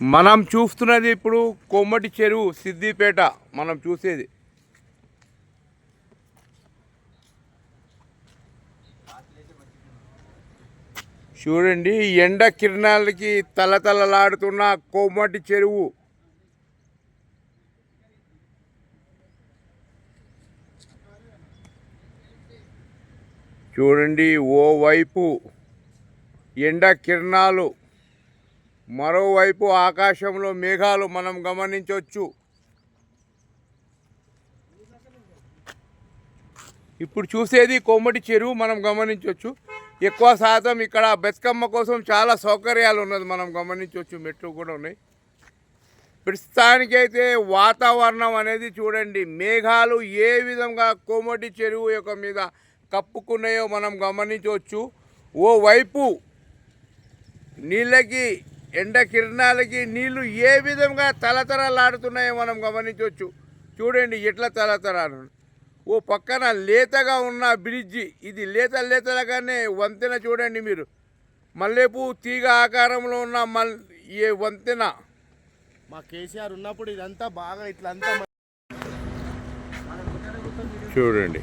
మనం చూస్తున్నది ఇప్పుడు కొమ్మటి చెరువు సిద్దిపేట మనం చూసేది. చూడండి ఎండ కిరణాలకి తలతలలాడుతున్న కొమ్మటి చెరువు. చూడండి ఓవైపు ఎండ కిరణాలు మరోవైపు ఆకాశంలో మేఘాలు మనం గమనించవచ్చు. ఇప్పుడు చూసేది కోమటి చెరువు మనం గమనించవచ్చు. ఎక్కువ శాతం ఇక్కడ బతుకమ్మ కోసం చాలా సౌకర్యాలు ఉన్నది మనం గమనించవచ్చు. మెట్లు కూడా ఉన్నాయి. ప్రస్తుతానికైతే వాతావరణం అనేది చూడండి మేఘాలు ఏ విధంగా కోమటి చెరువు యొక్క మీద కప్పుకున్నాయో మనం గమనించవచ్చు. ఓవైపు నీళ్ళకి ఎండ కిరణాలకి నీళ్ళు ఏ విధంగా తలతలలాడుతున్నాయో మనం గమనించవచ్చు. చూడండి ఎట్లా తలతలాడు. ఓ పక్కన లేతగా ఉన్న బ్రిడ్జి. ఇది లేత లేతలుగానే వంతెన చూడండి మీరు. మల్లెపూ తీగ ఆకారంలో ఉన్న మల్ ఏ వంతెన. మా కేసీఆర్ ఉన్నప్పుడు ఇదంతా బాగా ఇట్లా అంతా చూడండి.